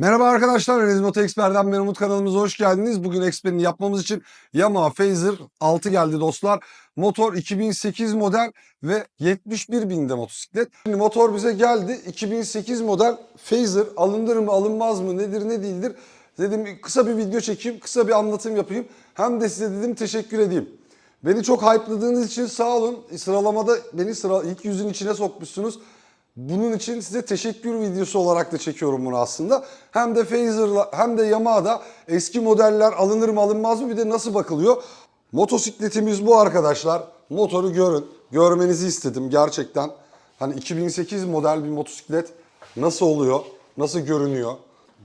Merhaba arkadaşlar, Enes Moto Expert'ten ben Umut kanalımıza hoş geldiniz. Bugün Expert'ini yapmamız için Yamaha Phaser 6 geldi dostlar. Motor 2008 model ve 71 binde motosiklet. Şimdi motor bize geldi. 2008 model Phaser alınır mı alınmaz mı nedir ne değildir. Dedim kısa bir video çekeyim, kısa bir anlatım yapayım. Hem de size dedim teşekkür edeyim. Beni çok hype'ladığınız için sağ olun. Sıralamada beni sıra ilk yüzün içine sokmuşsunuz. Bunun için size teşekkür videosu olarak da çekiyorum bunu aslında. Hem de Phaser'la hem de Yamaha'da eski modeller alınır mı alınmaz mı bir de nasıl bakılıyor. Motosikletimiz bu arkadaşlar. Motoru görün. Görmenizi istedim gerçekten. Hani 2008 model bir motosiklet nasıl oluyor? Nasıl görünüyor?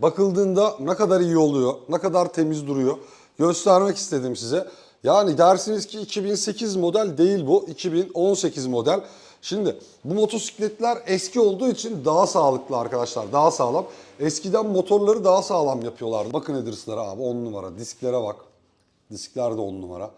Bakıldığında ne kadar iyi oluyor? Ne kadar temiz duruyor? Göstermek istedim size. Yani dersiniz ki 2008 model değil bu. 2018 model. Şimdi bu motosikletler eski olduğu için daha sağlıklı arkadaşlar. Daha sağlam. Eskiden motorları daha sağlam yapıyorlardı. Bakın Eders'lere abi 10 numara. Disklere bak. Diskler de 10 numara.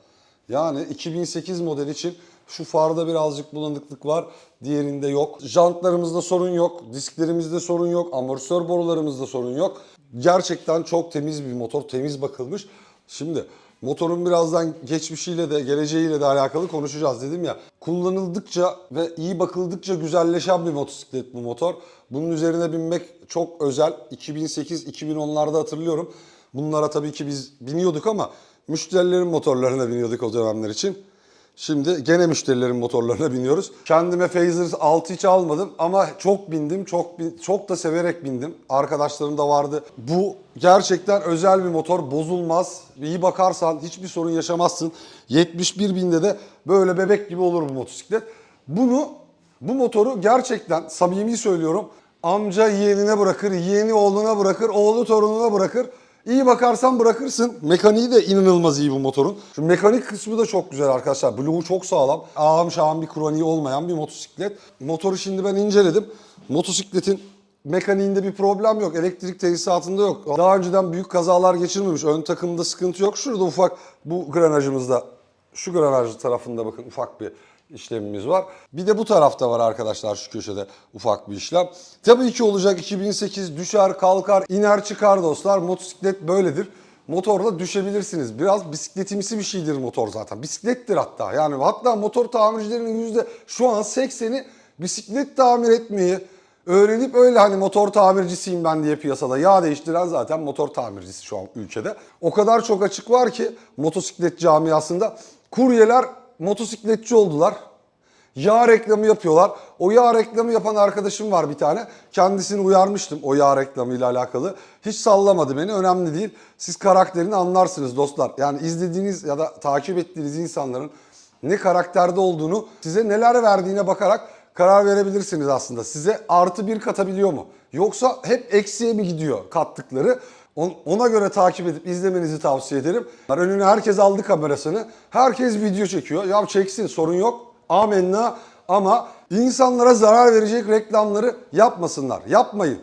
Yani 2008 model için şu farda birazcık bulanıklık var. Diğerinde yok. Jantlarımızda sorun yok. Disklerimizde sorun yok. Amortisör borularımızda sorun yok. Gerçekten çok temiz bir motor. Temiz bakılmış. Şimdi motorun birazdan geçmişiyle de geleceğiyle de alakalı konuşacağız dedim ya. Kullanıldıkça ve iyi bakıldıkça güzelleşen bir motosiklet bu motor. Bunun üzerine binmek çok özel. 2008-2010'larda hatırlıyorum. Bunlara tabii ki biz biniyorduk ama müşterilerin motorlarına biniyorduk o dönemler için. Şimdi gene müşterilerin motorlarına biniyoruz. Kendime Phaser 6 hiç almadım ama çok bindim, çok çok da severek bindim. Arkadaşlarım da vardı. Bu gerçekten özel bir motor, bozulmaz. İyi bakarsan hiçbir sorun yaşamazsın. 71 binde de böyle bebek gibi olur bu motosiklet. Bunu, bu motoru gerçekten samimi söylüyorum. Amca yeğenine bırakır, yeğeni oğluna bırakır, oğlu torununa bırakır. İyi bakarsan bırakırsın. Mekaniği de inanılmaz iyi bu motorun. Şu mekanik kısmı da çok güzel arkadaşlar. Bloğu çok sağlam. Ağam şahım bir kroniği olmayan bir motosiklet. Motoru şimdi ben inceledim. Motosikletin mekaniğinde bir problem yok. Elektrik tesisatında yok. Daha önceden büyük kazalar geçirmemiş. Ön takımda sıkıntı yok. Şurada ufak bu granajımızda şu granaj tarafında bakın ufak bir işlemimiz var. Bir de bu tarafta var arkadaşlar şu köşede ufak bir işlem. Tabii ki olacak 2008 düşer kalkar iner çıkar dostlar. Motosiklet böyledir. Motorla düşebilirsiniz. Biraz bisikletimsi bir şeydir motor zaten. Bisiklettir hatta. Yani hatta motor tamircilerinin yüzde şu an 80'i bisiklet tamir etmeyi öğrenip öyle hani motor tamircisiyim ben diye piyasada yağ değiştiren zaten motor tamircisi şu an ülkede. O kadar çok açık var ki motosiklet camiasında kuryeler motosikletçi oldular. Yağ reklamı yapıyorlar. O yağ reklamı yapan arkadaşım var bir tane. Kendisini uyarmıştım o yağ reklamıyla alakalı. Hiç sallamadı beni. Önemli değil. Siz karakterini anlarsınız dostlar. Yani izlediğiniz ya da takip ettiğiniz insanların ne karakterde olduğunu, size neler verdiğine bakarak karar verebilirsiniz aslında. Size artı bir katabiliyor mu? Yoksa hep eksiye mi gidiyor kattıkları? On- Ona göre takip edip izlemenizi tavsiye ederim. Önüne herkes aldı kamerasını. Herkes video çekiyor. Ya çeksin sorun yok. Amenna ama insanlara zarar verecek reklamları yapmasınlar. Yapmayın.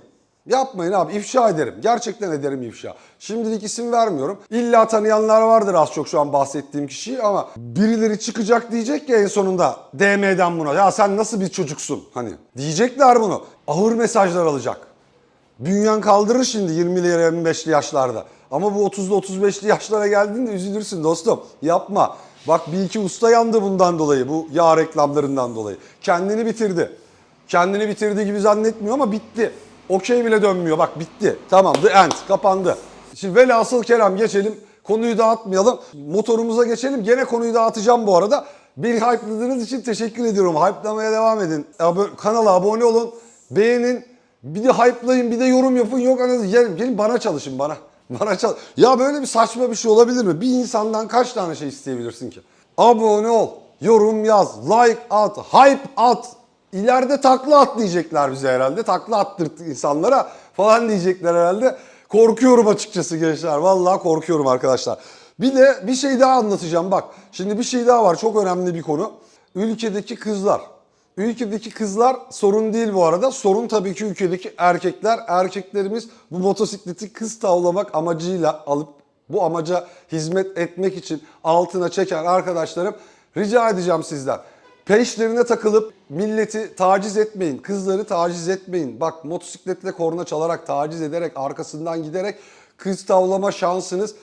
Yapmayın abi ifşa ederim. Gerçekten ederim ifşa. Şimdilik isim vermiyorum. İlla tanıyanlar vardır az çok şu an bahsettiğim kişiyi ama birileri çıkacak diyecek ya en sonunda DM'den buna. Ya sen nasıl bir çocuksun hani. Diyecekler bunu. Ağır mesajlar alacak. Bünyen kaldırır şimdi 20'li 25'li yaşlarda. Ama bu 30'lu 35'li yaşlara geldiğinde üzülürsün dostum. Yapma. Bak bir iki usta yandı bundan dolayı. Bu yağ reklamlarından dolayı. Kendini bitirdi. Kendini bitirdiği gibi zannetmiyor ama bitti. Okey bile dönmüyor. Bak bitti. Tamam the end. Kapandı. Şimdi velhasıl kelam geçelim. Konuyu dağıtmayalım. Motorumuza geçelim. Gene konuyu dağıtacağım bu arada. Beni hype'ladığınız için teşekkür ediyorum. Hype'lamaya devam edin. Kanala abone olun. Beğenin. Bir de hype'layın, bir de yorum yapın. Yok anasını gelin, gelin bana çalışın bana. Bana çal. Ya böyle bir saçma bir şey olabilir mi? Bir insandan kaç tane şey isteyebilirsin ki? Abone ol, yorum yaz, like at, hype at. İleride takla at diyecekler bize herhalde. Takla attırt insanlara falan diyecekler herhalde. Korkuyorum açıkçası gençler. Vallahi korkuyorum arkadaşlar. Bir de bir şey daha anlatacağım bak. Şimdi bir şey daha var. Çok önemli bir konu. Ülkedeki kızlar. Ülkedeki kızlar sorun değil bu arada. Sorun tabii ki ülkedeki erkekler. Erkeklerimiz bu motosikleti kız tavlamak amacıyla alıp bu amaca hizmet etmek için altına çeken arkadaşlarım rica edeceğim sizden. Peşlerine takılıp milleti taciz etmeyin. Kızları taciz etmeyin. Bak motosikletle korna çalarak, taciz ederek, arkasından giderek kız tavlama şansınız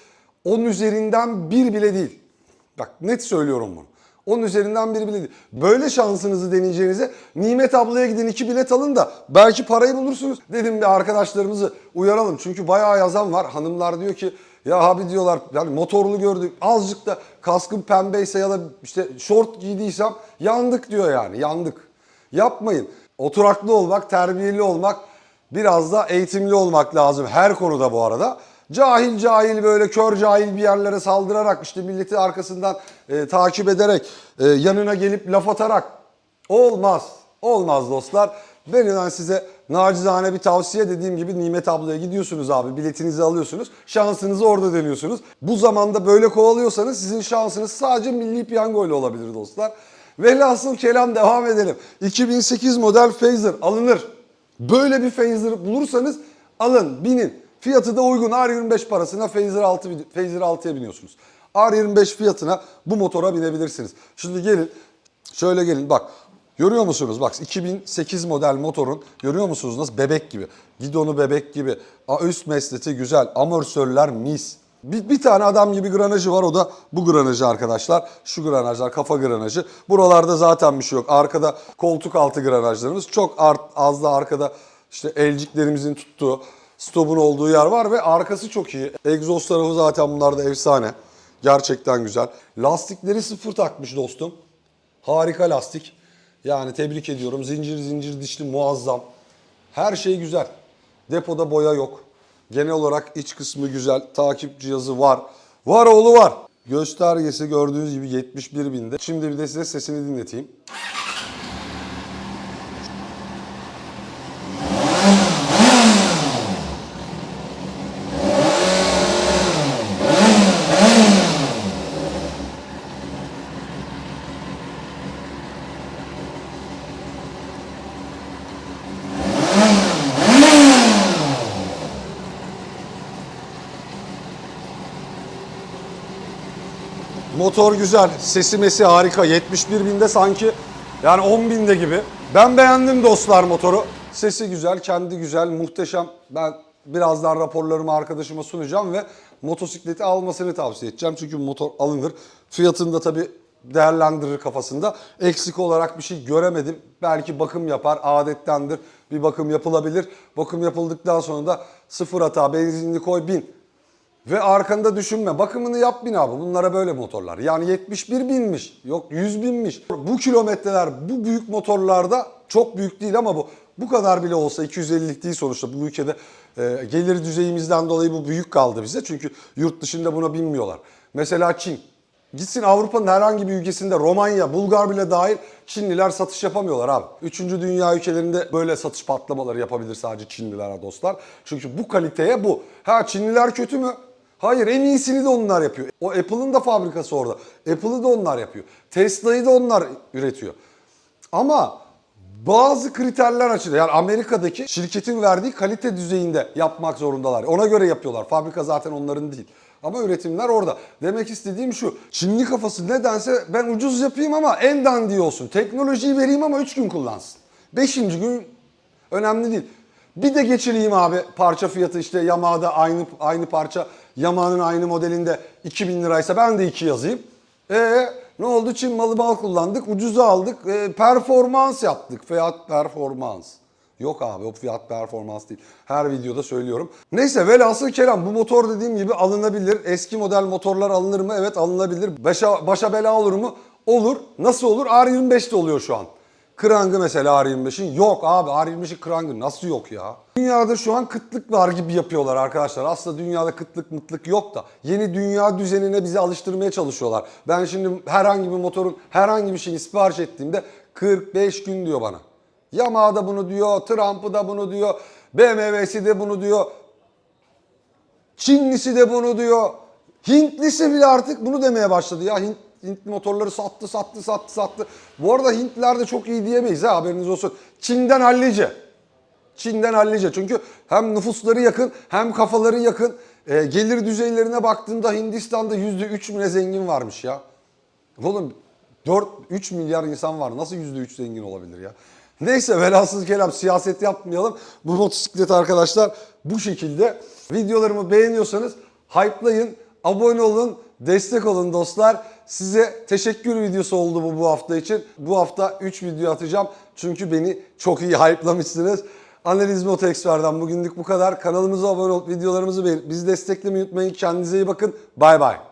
10 üzerinden bir bile değil. Bak net söylüyorum bunu. 10 üzerinden biri bile değil. Böyle şansınızı deneyeceğinize Nimet ablaya gidin iki bilet alın da belki parayı bulursunuz. Dedim bir arkadaşlarımızı uyaralım. Çünkü bayağı yazan var. Hanımlar diyor ki ya abi diyorlar yani motorlu gördük azıcık da kaskım pembeyse ya da işte şort giydiysem yandık diyor yani yandık. Yapmayın. Oturaklı olmak, terbiyeli olmak, biraz da eğitimli olmak lazım her konuda bu arada. Cahil cahil böyle kör cahil bir yerlere saldırarak işte milleti arkasından e, takip ederek e, yanına gelip laf atarak olmaz. Olmaz dostlar. Ben size nacizane bir tavsiye dediğim gibi Nimet ablaya gidiyorsunuz abi biletinizi alıyorsunuz. Şansınızı orada deniyorsunuz. Bu zamanda böyle kovalıyorsanız sizin şansınız sadece milli piyango ile olabilir dostlar. Velhasıl kelam devam edelim. 2008 model Phaser alınır. Böyle bir Phaser bulursanız alın, binin. Fiyatı da uygun. R25 parasına Phaser 6 Phaser 6'ya biniyorsunuz. R25 fiyatına bu motora binebilirsiniz. Şimdi gelin, şöyle gelin bak. Görüyor musunuz? Bak 2008 model motorun görüyor musunuz nasıl bebek gibi. Gidonu bebek gibi. Üst mesleti güzel. Amortisörler mis. Bir, bir tane adam gibi granajı var o da bu granajı arkadaşlar. Şu granajlar kafa granajı. Buralarda zaten bir şey yok. Arkada koltuk altı granajlarımız. Çok art, az da arkada işte elciklerimizin tuttuğu stopun olduğu yer var ve arkası çok iyi. Egzoz tarafı zaten bunlarda efsane. Gerçekten güzel. Lastikleri sıfır takmış dostum. Harika lastik. Yani tebrik ediyorum. Zincir zincir dişli muazzam. Her şey güzel. Depoda boya yok. Genel olarak iç kısmı güzel. Takip cihazı var. Var oğlu var. Göstergesi gördüğünüz gibi 71 binde. Şimdi bir de size sesini dinleteyim. Motor güzel. Sesi mesi harika. 71 binde sanki yani 10 binde gibi. Ben beğendim dostlar motoru. Sesi güzel, kendi güzel, muhteşem. Ben birazdan raporlarımı arkadaşıma sunacağım ve motosikleti almasını tavsiye edeceğim. Çünkü motor alınır. Fiyatını da tabii değerlendirir kafasında. Eksik olarak bir şey göremedim. Belki bakım yapar, adettendir. Bir bakım yapılabilir. Bakım yapıldıktan sonra da sıfır hata, benzinli koy bin. Ve arkanda düşünme. Bakımını yap bin abi. Bunlara böyle motorlar. Yani 71 binmiş. Yok 100 binmiş. Bu kilometreler bu büyük motorlarda çok büyük değil ama bu bu kadar bile olsa 250'lik değil sonuçta. Bu ülkede e, gelir düzeyimizden dolayı bu büyük kaldı bize. Çünkü yurt dışında buna binmiyorlar. Mesela Çin. Gitsin Avrupa'nın herhangi bir ülkesinde Romanya, Bulgar bile dahil Çinliler satış yapamıyorlar abi. Üçüncü dünya ülkelerinde böyle satış patlamaları yapabilir sadece Çinliler dostlar. Çünkü bu kaliteye bu. Ha Çinliler kötü mü? Hayır en iyisini de onlar yapıyor. O Apple'ın da fabrikası orada. Apple'ı da onlar yapıyor. Tesla'yı da onlar üretiyor. Ama bazı kriterler açılıyor. Yani Amerika'daki şirketin verdiği kalite düzeyinde yapmak zorundalar. Ona göre yapıyorlar. Fabrika zaten onların değil. Ama üretimler orada. Demek istediğim şu. Çinli kafası nedense ben ucuz yapayım ama en dandiği olsun. Teknolojiyi vereyim ama 3 gün kullansın. 5. gün önemli değil. Bir de geçireyim abi parça fiyatı işte Yamaha'da aynı aynı parça Yamaha'nın aynı modelinde 2000 liraysa ben de 2 yazayım. E ne oldu? Çin malı mal kullandık, ucuza aldık, e, performans yaptık. Fiyat performans. Yok abi o fiyat performans değil. Her videoda söylüyorum. Neyse velhasıl kelam bu motor dediğim gibi alınabilir. Eski model motorlar alınır mı? Evet alınabilir. Başa, başa bela olur mu? Olur. Nasıl olur? R25 de oluyor şu an. Krangı mesela R25'in yok abi R25'in krangı nasıl yok ya? Dünyada şu an kıtlık var gibi yapıyorlar arkadaşlar. Aslında dünyada kıtlık mıtlık yok da yeni dünya düzenine bizi alıştırmaya çalışıyorlar. Ben şimdi herhangi bir motorun herhangi bir şeyi sipariş ettiğimde 45 gün diyor bana. Yamaha da bunu diyor, Trump'ı da bunu diyor, BMW'si de bunu diyor. Çinlisi de bunu diyor. Hintlisi bile artık bunu demeye başladı ya. Hint, Hintli motorları sattı, sattı, sattı, sattı. Bu arada Hintliler de çok iyi diyemeyiz ha haberiniz olsun. Çin'den hallice. Çin'den hallice. Çünkü hem nüfusları yakın hem kafaları yakın. E, gelir düzeylerine baktığında Hindistan'da yüzde üç müne zengin varmış ya. Oğlum 4 3 milyar insan var. Nasıl %3 zengin olabilir ya? Neyse velhasıl kelam siyaset yapmayalım. Bu motosiklet arkadaşlar bu şekilde. Videolarımı beğeniyorsanız hype'layın, abone olun, destek olun dostlar. Size teşekkür videosu oldu bu bu hafta için. Bu hafta 3 video atacağım. Çünkü beni çok iyi hype'lamışsınız. Analiz Moto Expert'den bugünlük bu kadar. Kanalımıza abone olup videolarımızı beğenip bizi desteklemeyi unutmayın. Kendinize iyi bakın. Bay bay.